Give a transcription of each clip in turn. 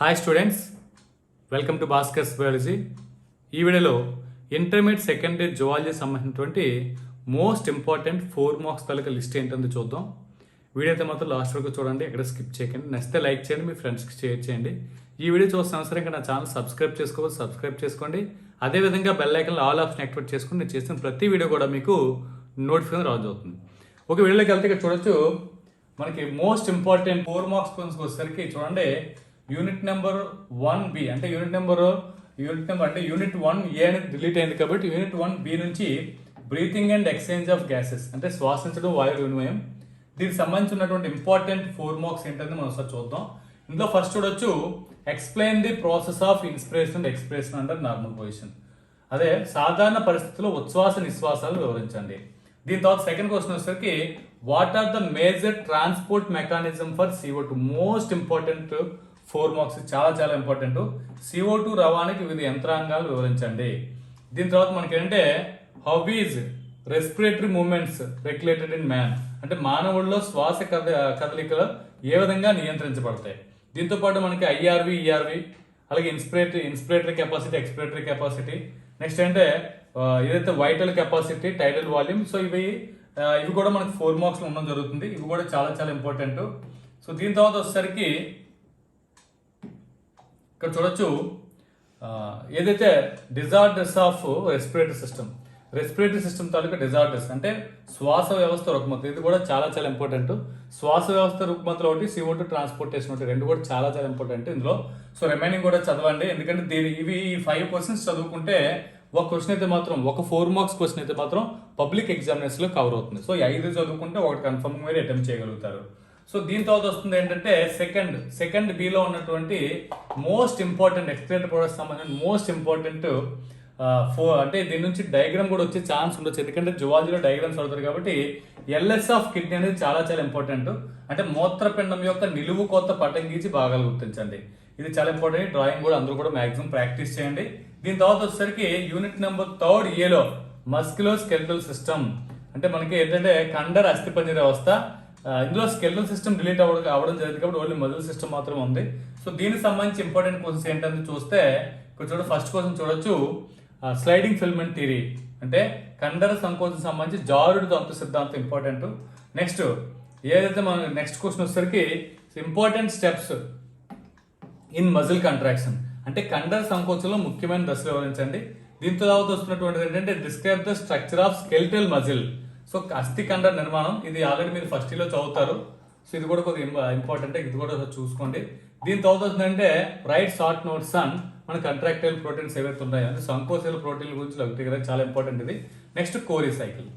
Hi students welcome to Bhaskar's biology ఈ వీడియోలో intermediate secondary zoology సంబంధించినటువంటి మోస్ట్ ఇంపార్టెంట్ ఫోర్ మార్క్స్ తాలూకా list ఏంటంటే చూద్దాం. వీడియో అయితే మాత్రం లాస్ట్ వరకు చూడండి ఎక్కడ స్కిప్ చేయకండి. నచ్చితే లైక్ చేయండి మీ ఫ్రెండ్స్కి షేర్ చేయండి. ఈ వీడియో చూస్తున్న అవసరం ఇంకా నా ఛానల్ సబ్స్క్రైబ్ చేసుకోవచ్చు సబ్స్క్రైబ్ చేసుకోండి. అదేవిధంగా bell icon all option activate చేసుకుని నేను చేసిన ప్రతి వీడియో కూడా మీకు నోటిఫికేషన్ రాజు అవుతుంది. ఒక వీడియోలోకి వెళ్తే ఇక్కడ చూడొచ్చు మనకి మోస్ట్ ఇంపార్టెంట్ ఫోర్ మార్క్స్ వచ్చేసరికి చూడండి యూనిట్ నెంబర్ వన్ బి అంటే యూనిట్ నెంబర్ యూనిట్ నెంబర్ అంటే యూనిట్ వన్ ఏ అనేది డిలీట్ అయింది కాబట్టి యూనిట్ వన్ బి నుంచి breathing and exchange of gases అంటే శ్వాసించడం వాయు వినిమయం. దీనికి సంబంధించినటువంటి ఇంపార్టెంట్ ఫోర్ మార్క్స్ ఏంటంటే మనం ఒకసారి చూద్దాం. ఇందులో ఫస్ట్ చూడొచ్చు explain the process of inspiration and expression under normal position అదే సాధారణ పరిస్థితుల్లో ఉచ్ఛ్వాస నిశ్వాసాలు వివరించండి. దీని తర్వాత సెకండ్ క్వశ్చన్ వచ్చేసరికి what are the major transport mechanism for CO two most important four marks చాలా చాలా ఇంపార్టెంట్. సిఓ టూ రవాణాకి వివిధ యంత్రాంగాలు వివరించండి. దీని తర్వాత మనకి ఏంటంటే how is respiratory movements regulated in man అంటే మానవుల్లో శ్వాస కద కదలికలు ఏ విధంగా నియంత్రించబడతాయి. దీంతో పాటు మనకి ఐఆర్వి ఈఆర్వి అలాగే inspiratory inspiratory capacity expiratory capacity next అంటే ఏదైతే vital capacity tidal volume so ఇవి ఇవి కూడా మనకి ఫోర్ మార్క్స్ ఉండడం జరుగుతుంది. ఇవి కూడా చాలా చాలా ఇంపార్టెంట్. సో దీని తర్వాత వచ్చేసరికి ఇక్కడ చూడొచ్చు ఏదైతే disorders of respiratory system respiratory system taluka disorders అంటే శ్వాస వ్యవస్థ రుగ్మత ఇది కూడా చాలా చాలా ఇంపార్టెంట్ శ్వాస వ్యవస్థ రుగ్మతలో ఒకటి సిఓ టూ ట్రాన్స్పోర్టేషన్ ఒకటి రెండు కూడా చాలా చాలా ఇంపార్టెంట్ ఇందులో. సో రిమైనింగ్ కూడా చదవండి. ఎందుకంటే దీని ఇవి ఈ ఫైవ్ క్వశ్చన్స్ చదువుకుంటే ఒక క్వశ్చన్ అయితే మాత్రం ఒక ఫోర్ మార్క్స్ క్వశ్చన్ అయితే మాత్రం పబ్లిక్ ఎగ్జామినేషన్లో కవర్ అవుతుంది. సో ఈ ఐదు చదువుకుంటే ఒకటి కన్ఫర్మ్ మీరు అటెంప్ట్ చేయగలుగుతారు. సో దీని తర్వాత వస్తుంది ఏంటంటే సెకండ్ సెకండ్ బిలో ఉన్నటువంటి మోస్ట్ ఇంపార్టెంట్ ఎక్స్ప్లెయిన్ ప్రొడక్ట్స్ సంబంధించిన మోస్ట్ ఇంపార్టెంట్ ఫో అంటే దీని నుంచి డయాగ్రామ్ కూడా వచ్చే ఛాన్స్ ఉండొచ్చు. ఎందుకంటే జువాలజీలో డయాగ్రామ్స్ అవుతారు కాబట్టి ఎల్ఎస్ ఆఫ్ కిడ్నీ అనేది చాలా చాలా ఇంపార్టెంట్ అంటే మూత్రపిండం యొక్క నిలువు కొత్త పటం గీచి భాగాలు గుర్తించండి. ఇది చాలా ఇంపార్టెంట్ డ్రాయింగ్ కూడా అందరూ కూడా మ్యాక్సిమం ప్రాక్టీస్ చేయండి. దీని తర్వాత వచ్చేసరికి యూనిట్ నెంబర్ థర్డ్ ఏలో మస్కులో స్కెల్టల్ సిస్టమ్ అంటే మనకి ఏంటంటే కండర్ అస్థిపంజర వ్యవస్థ. ఇందులో స్కెల్టల్ సిస్టమ్ డిలీట్ అవ్వడం అవ్వడం జరిగింది కాబట్టి ఓన్లీ మజిల్ సిస్టమ్ మాత్రం ఉంది. సో దీనికి సంబంధించి ఇంపార్టెంట్ క్వశ్చన్స్ ఏంటని చూస్తే ఇక్కడ చూడ ఫస్ట్ క్వశ్చన్ చూడొచ్చు. స్లైడింగ్ ఫిల్మెంట్ థియరీ అంటే కండర సంకోచం సంబంధించి జారుడు తంతు సిద్ధాంతం ఇంపార్టెంట్ నెక్స్ట్ ఏదైతే మనం నెక్స్ట్ క్వశ్చన్ వచ్చేసరికి important steps in muscle contraction అంటే కండర సంకోచంలో ముఖ్యమైన దశలు వివరించండి. దీంతో తర్వాత వస్తున్నటువంటిది ఏంటంటే describe the structure of skeletal muscle so అస్థికండ నిర్మాణం ఇది ఆల్రెడీ మీరు ఫస్ట్లో చదువుతారు. సో ఇది కూడా కొద్దిగా ఇంపార్టెంట్ ఇది కూడా చూసుకోండి. దీని తర్వాత వస్తుందంటే రైట్ షార్ట్ నోట్స్ అండ్ మన కంట్రాక్టైల్ ప్రోటీన్స్ ఏవైతే ఉన్నాయో అంటే సంకోచల ప్రోటీన్ గురించి ఒకటి కదా చాలా ఇంపార్టెంట్ ఇది. నెక్స్ట్ కోరి సైకిల్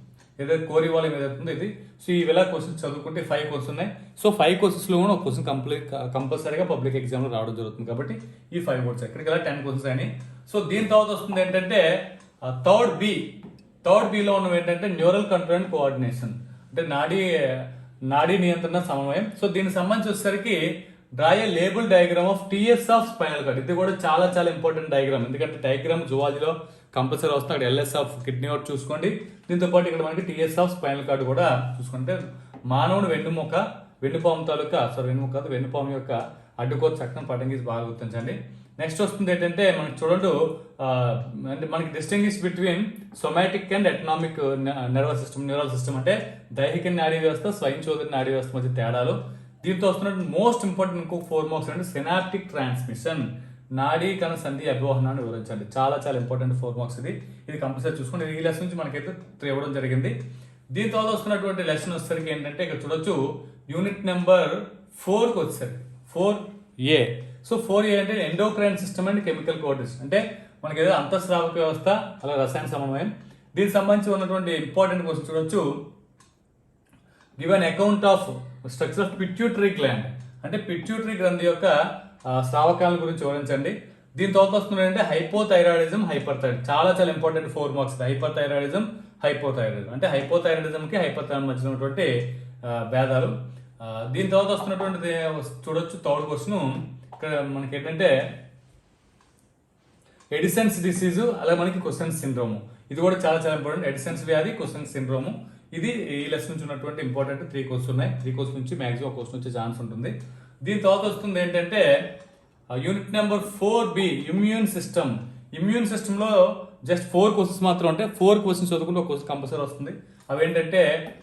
ఏదైతే కోరి వాళ్ళ మీద ఉందో ఇది. సో ఈ ఇలా క్వశ్చన్స్ చదువుకుంటే ఫైవ్ క్వశ్చన్స్ ఉన్నాయి. సో ఫైవ్ క్వశ్చన్స్లో కూడా ఒక క్వశ్చన్ కంప్లీట్ కంపల్సరీగా పబ్లిక్ ఎగ్జామ్లో రావడం జరుగుతుంది కాబట్టి ఈ ఫైవ్ వర్డ్స్ ఎక్కడికి ఇలా టెన్ క్వశ్చన్స్ అని సో దీని తర్వాత వస్తుంది ఏంటంటే థర్డ్ బి థర్డ్ బిలో ఉన్నవి ఏంటంటే న్యూరల్ కంట్రోల్ అండ్ కోఆర్డినేషన్ అంటే నాడీ నాడీ నియంత్రణ సమన్వయం. సో దీనికి సంబంధించి వచ్చేసరికి draw a labelled diagram of TS of spinal cord ఇది కూడా చాలా చాలా ఇంపార్టెంట్ డయాగ్రామ్ ఎందుకంటే డయాగ్రామ్ జువాలజీలో కంపల్సరీ వస్తే అక్కడ ఎల్ఎస్ ఆఫ్ కిడ్నీ ఒకటి చూసుకోండి. దీంతో పాటు ఇక్కడ మనకి టీఎస్ ఆఫ్ స్పైనల్ కార్డ్ కూడా చూసుకుంటే మానవుని వెన్నుముక వెన్నుపాము తాలూకా సారీ వెన్నుముక వెన్నుపాము యొక్క అడ్డుకో చక్కని పటం బాగా గుర్తించండి. నెక్స్ట్ వస్తుంది ఏంటంటే మనం చూడండి అంటే మనకి distinguish between somatic and economic nervous system neural system అంటే దైహిక నాడీ వ్యవస్థ స్వయం చోదరి నాడీ వ్యవస్థ మధ్య తేడాలు. దీంతో వస్తున్నట్టు మోస్ట్ ఇంపార్టెంట్ ఇంకో ఫోర్ మార్క్స్ అంటే సెనాప్టిక్ ట్రాన్స్మిషన్ నాడీ కణ సంధి అభివాహనాన్ని వివరించండి. చాలా చాలా ఇంపార్టెంట్ ఫోర్ మార్క్స్ ఇది. ఇది కంపల్సరీ చూసుకోండి. ఈ లెసన్ నుంచి మనకైతే త్రీ ఇవ్వడం జరిగింది. దీని తర్వాత వస్తున్నటువంటి లెసన్ వచ్చేసరికి ఏంటంటే ఇక్కడ చూడొచ్చు యూనిట్ నెంబర్ ఫోర్కి వచ్చేసరికి four A so four A అంటే ఎండోక్రైన్ సిస్టమ్ అండ్ కెమికల్ కోటిస్ అంటే మనకి ఏదో అంతఃస్రావక వ్యవస్థ అలా రసాయన సమన్వయం. దీనికి సంబంధించి ఉన్నటువంటి ఇంపార్టెంట్ క్వశ్చన్ చూడొచ్చు. Give an account of structure of pituitary gland అంటే పిట్యూటరీ గ్రంథి యొక్క స్రావకాల గురించి వివరించండి. దీని తర్వాత వస్తుందంటే హైపోథైరాయిడిజం హైపర్ థైరాయిడ్ చాలా చాలా important four marks hyper thyroidism hypothyroidism అంటే హైపోథైరాయిడిజంకి హైపర్ థైరాయిడ్ మధ్య ఉన్నటువంటి భేదాలు. దీని తర్వాత వస్తున్నటువంటిది చూడొచ్చు. థర్డ్ క్వశ్చన్ మనకి ఏంటంటే ఎడిసన్స్ డిసీజ్ అలాగే మనకి క్వశ్చన్ సిండ్రోమ్ ఇది కూడా చాలా చాలా ఇంపార్టెంట్ ఎడిసన్స్ వ్యాధి క్వశ్చన్ సిండ్రోమ్ ఇది ఈ లెస్ నుంచి ఉన్నటువంటి ఇంపార్టెంట్ త్రీ కోర్స్ ఉన్నాయి. త్రీ కోర్స్ నుంచి మాక్సిమం కోర్స్ నుంచి ఛాన్స్ ఉంటుంది. దీని తర్వాత వస్తుంది ఏంటంటే unit number four B immune system immune సిస్టంలో జస్ట్ ఫోర్ క్వశ్చన్స్ మాత్రం అంటే ఫోర్ క్వశ్చన్స్ చదువుకుంటే ఒక క్వశ్చన్ కంపల్సరీ వస్తుంది. అవి ఏంటంటే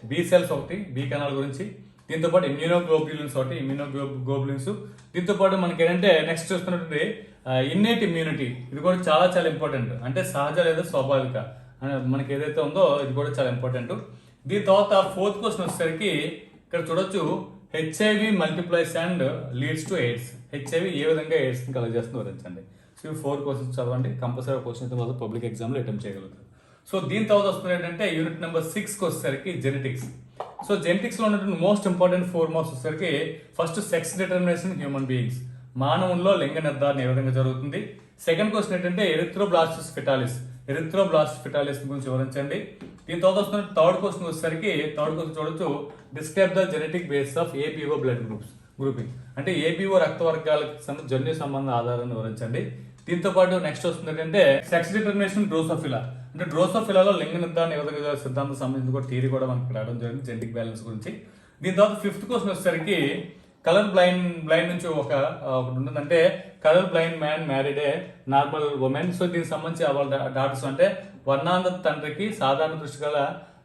బీ సెల్స్ ఒకటి బీ కెనాల్ గురించి దీంతో పాటు ఇమ్యూనోగ్లోబ్యులిన్స్ ఒకటి ఇమ్యూనోగ్లోబ్యులిన్స్ దీంతో పాటు మనకి ఏంటంటే నెక్స్ట్ చూస్తున్నటువంటి ఇన్నేట్ ఇమ్యూనిటీ ఇది కూడా చాలా చాలా ఇంపార్టెంట్ అంటే సహజ లేదా స్వాభావిక. అని మనకి ఏదైతే ఉందో ఇది కూడా చాలా ఇంపార్టెంట్ దీని తర్వాత ఫోర్త్ క్వశ్చన్ వచ్చేసరికి ఇక్కడ చూడొచ్చు HIV multiplies and leads to AIDS HIV ఏ విధంగా ఎయిడ్స్ కలగజేస్తుంది వివరించండి. సో ఇవి ఫోర్ క్వశ్చన్స్ చదవండి. కంపల్సరీ క్వశ్చన్ అయితే మాత్రం పబ్లిక్ ఎగ్జామ్లో అటెంప్ట్ చేయగలుగుతారు. సో దీని తర్వాత వస్తుంది ఏంటంటే యూనిట్ నెంబర్ సిక్స్కి వచ్చేసరికి జెనెటిక్స్ సో జెనెటిక్స్లో ఉన్నటువంటి మోస్ట్ ఇంపార్టెంట్ ఫోర్ మార్క్స్ వచ్చేసరికి first sex determination human beings మానవుల్లో లింగ నిర్ధారణ ఏ విధంగా జరుగుతుంది? సెకండ్ క్వశ్చన్ ఏంటంటే ఎరిథ్రోబ్లాస్టిస్ ఫిటాలిస్ ఎరిథ్రోబ్లాస్ట్ ఫిటాలిస్ గురించి వివరించండి. దీని తర్వాత వస్తున్న థర్డ్ క్వశ్చన్ వచ్చేసరికి థర్డ్ క్వశ్చన్ చూడొచ్చు. Describe the genetic base of ABO blood groups grouping అంటే ఏపీఓ రక్త వర్గాలకు సంబంధించిన జన్యు సంబంధ ఆధారాన్ని వివరించండి. దీంతో పాటు నెక్స్ట్ వస్తుంది ఏంటంటే సెక్స్ డిటర్మినేషన్ డ్రోసోఫిలా అంటే డ్రోసోఫిలాలో లింగ నిర్ధారణ నిరోధక సిద్ధాంతం సంబంధించి కూడా థియరీ కూడా మనకి రావడం జరిగింది జెనెటిక్ బ్యాలెన్స్ గురించి. దీని తర్వాత ఫిఫ్త్ క్వశ్చన్ వచ్చేసరికి కలర్ బ్లైండ్ బ్లైండ్ నుంచి ఒక ఒకటి ఉంటుంది అంటే colour blind man married a normal woman so దీనికి సంబంధించి వాళ్ళ డాటర్స్ అంటే వర్ణాంధ తండ్రికి సాధారణ దృష్టి గల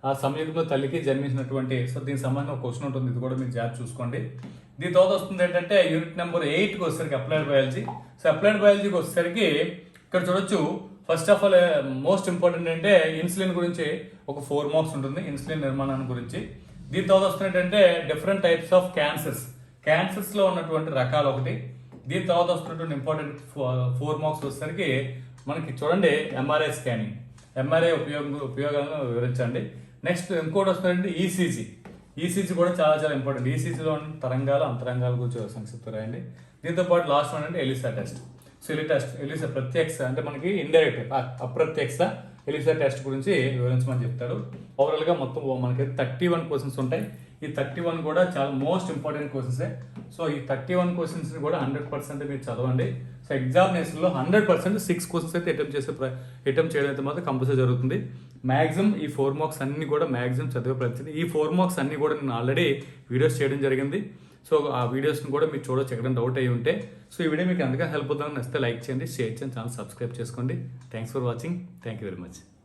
ఆ సంయుక్త తల్లికి జన్మించినటువంటి సో దీనికి సంబంధించిన ఒక క్వశ్చన్ ఉంటుంది ఇది కూడా మీరు జాగ్రత్త చూసుకోండి. దీని తర్వాత వస్తుంది ఏంటంటే యూనిట్ నెంబర్ ఎయిట్కి వచ్చేసరికి అప్లైడ్ బయాలజీ సో అప్లైడ్ బయాలజీకి వచ్చేసరికి ఇక్కడ చూడొచ్చు first of all most important అంటే ఇన్సులిన్ గురించి ఒక ఫోర్ మార్క్స్ ఉంటుంది ఇన్సులిన్ నిర్మాణాన్ని గురించి. దీని తర్వాత వస్తున్నట్టంటే డిఫరెంట్ టైప్స్ ఆఫ్ క్యాన్సర్స్ క్యాన్సర్స్లో ఉన్నటువంటి రకాలు ఒకటి. దీని తర్వాత వస్తున్నటువంటి ఇంపార్టెంట్ ఫోర్ మార్క్స్ వచ్చేసరికి మనకి చూడండి ఎంఆర్ఐ స్కానింగ్ ఎంఆర్ఐ ఉపయోగం ఉపయోగాలను వివరించండి. నెక్స్ట్ ఇంకోటి వస్తుందంటే ఈసీజీ ఈసీజీ కూడా చాలా చాలా ఇంపార్టెంట్ ఈసీజీలో ఉన్న తరంగాలు అంతరంగాల గురించి సంక్షిప్త రాయండి. దీంతో పాటు లాస్ట్ వన్ అంటే ELISA test so test ELISA ప్రత్యక్ష అంటే మనకి ఇండైరెక్ట్ అప్రత్యక్ష ఎలిసా టెస్ట్ గురించి వివరించమని చెప్తాడు. ఓవరాల్గా మొత్తం మనకి థర్టీ వన్ క్వశ్చన్స్ ఉంటాయి. ఈ థర్టీ వన్ కూడా చాలా మోస్ట్ ఇంపార్టెంట్ క్వశ్చన్సే సో ఈ థర్టీ వన్ క్వశ్చన్స్ కూడా హండ్రెడ్ పర్సెంట్ మీరు చదవండి. సో ఎగ్జామినేషన్లో హండ్రెడ్ పర్సెంట్ సిక్స్ క్వశ్చన్స్ అయితే అటెంప్ట్ చేసే అటెంప్ట్ చేయడం అయితే మాత్రం కంపల్సరీ జరుగుతుంది. మ్యాక్సిమం ఈ ఫోర్ మార్క్స్ అన్ని కూడా మ్యాక్సిమం చదివే ప్రయత్నం ఈ ఫోర్ మార్క్స్ అన్ని కూడా నేను ఆల్రెడీ వీడియోస్ చేయడం జరిగింది. సో ఆ వీడియోస్ని కూడా మీరు చూడొచ్చు ఎక్కడైనా డౌట్ అయ్యి ఉంటే. సో ఈ వీడియో మీకు అందుకే హెల్ప్ అవుతుందని నచ్చితే లైక్ చేయండి షేర్ చేయండి ఛానల్ సబ్స్క్రైబ్ చేసుకోండి. Thanks for watching thank you very much